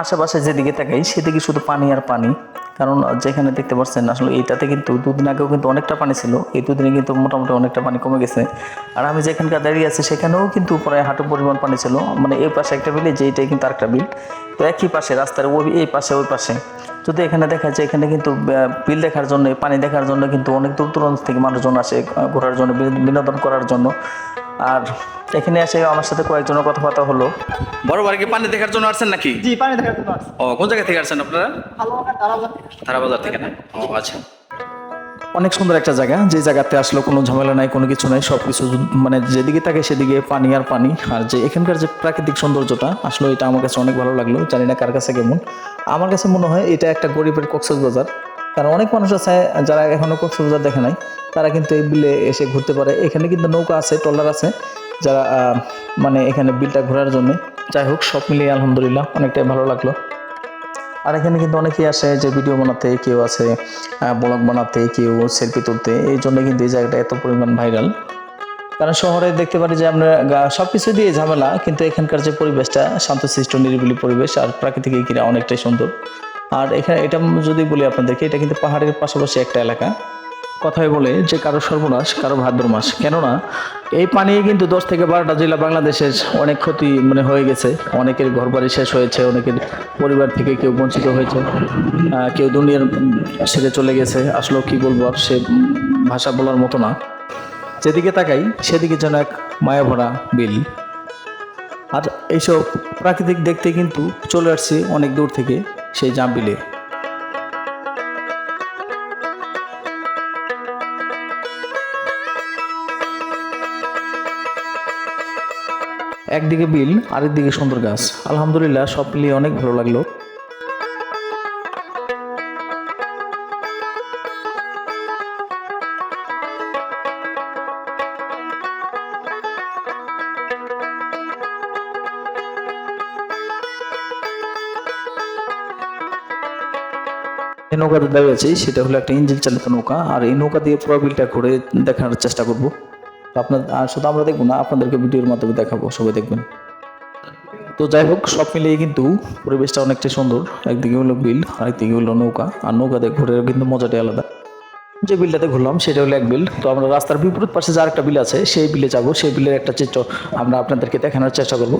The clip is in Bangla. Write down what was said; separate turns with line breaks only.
আশেপাশে যেদিকে তাকাই, সেদিকে শুধু পানি আর পানি। কারণ যেখানে দেখতে পাচ্ছেন, আসলে এইটাতে কিন্তু দুদিন আগেও কিন্তু অনেকটা পানি ছিল। এই দুদিনে কিন্তু মোটামুটি অনেকটা পানি কমে গেছে। আর আমি যেখানকার দাঁড়িয়ে আছি, সেখানেও কিন্তু প্রায় হাঁটু পরিমাণ পানি ছিল। মানে এই পাশে একটা বিল যে এইটাই কিন্তু আরেকটা বিল। তো একই পাশে, রাস্তার ওই, এই পাশে, ওই পাশে। যদি এখানে দেখা যায়, এখানে কিন্তু বিল দেখার জন্য, পানি দেখার জন্য কিন্তু অনেক দূর দূরান্ত থেকে মানুষজন আসে, ঘোরার জন্য, বিনোদন করার জন্য। আর এখানে এসে আমার সাথে কয়েকজনের কথাবার্তা হলো।
বড় বাড়ি কি পানি দেখার জন্য আসছেন নাকি?
জি পানি দেখার জন্য
ও কোন জায়গা থেকে আসছেন আপনারা?
ভালো লাগা তারা
তারা বাজার থেকে। না? ও আচ্ছা।
অনেক সুন্দর একটা জায়গা যে জায়গাতে আসলে কোনো ঝামেলা নাই কোনো কিছু নাই সব কিছু মানে যেদিকে থাকে সেদিকে পানি আর পানি। আর যে এখানকার যে প্রাকৃতিক সৌন্দর্যটা আসলে এটা আমার কাছে অনেক ভালো লাগল জানি না কার কাছে কেমন। আমার কাছে মনে হয় এটা একটা গরিবের কক্সবাজার। কারণ অনেক মানুষ আছে, যারা এখনও কক্সবাজার দেখে নাই, তারা কিন্তু এই বিলে এসে ঘুরতে পারে। এখানে কিন্তু নৌকা আছে, ট্রলার আছে, যারা মানে এখানে বিলটা ঘোরার জন্য। যাই হোক, সব মিলিয়ে আলহামদুলিল্লাহ, অনেকটাই ভালো লাগল। আর এখানে কিন্তু অনেকেই আসে যে ভিডিও বানাতে, কেউ আছে ব্লগ বানাতে, কেউ সেলফি তুলতে। এই জন্য কিন্তু এই জায়গাটা এত পরিমাণ ভাইরাল কারণ শহরে দেখতে পারি যে আমরা সব কিছু দিয়ে ঝামেলা, কিন্তু এখানকার যে পরিবেশটা, শান্তশিষ্ট, নিরিবিলি পরিবেশ, আর প্রাকৃতিক ঘিরা অনেকটাই সুন্দর। আর এখানে এটা যদি বলি আপনাদেরকে, এটা কিন্তু পাহাড়ের পাশাপাশি একটা এলাকা। কথায় বলে যে কারও সর্বনাশ, কারও ভাদ্র মাস। কেননা, এই পানি কিন্তু দশ থেকে বারোটা জেলা বাংলাদেশের অনেক ক্ষতি মানে হয়ে গেছে। অনেকের ঘরবাড়ি শেষ হয়েছে, অনেকের পরিবার থেকে কেউ বঞ্চিত হয়েছে কেউ দুনিয়ার ছেড়ে চলে গেছে। আসলে কি বলব আর সে ভাষা বলার মতো না। যেদিকে তাকাই, সেদিকে যেন এক মায়া ভরা বিল। আর এইসব প্রাকৃতিক দেখতে কিন্তু চলে আসছি অনেক দূর থেকে। সেই জাম একদিকে বিল আরেকদিকে সুন্দর গাছ। আলহামদুলিল্লাহ সব মিলিয়ে অনেক ভালো লাগল। এই নৌকাতে দাঁড়িয়ে আছি, সেটা হলো একটা ইঞ্জিন চালিত নৌকা। আর এই নৌকা দিয়ে পুরো বিলটা ঘুরে দেখানোর চেষ্টা করব। আপনার শুধু আমরা দেখব না, আপনাদেরকে ভিডিওর মাধ্যমে দেখাবো, সবাই দেখবেন। তো যাই হোক, সব মিলিয়ে কিন্তু পরিবেশটা অনেকটাই সুন্দর। একদিকে হলো বিল আর একদিকে হলো নৌকা। আর নৌকাতে ঘুরে কিন্তু মজাটাই আলাদা। যে বিলটাতে ঘুরলাম, সেটা হলো এক বিল তো আমরা রাস্তার বিপরীত পাশে যার একটা বিল আছে, সেই বিলে যাব। সেই বিলের একটা চিত্র আমরা আপনাদেরকে দেখানোর চেষ্টা করব।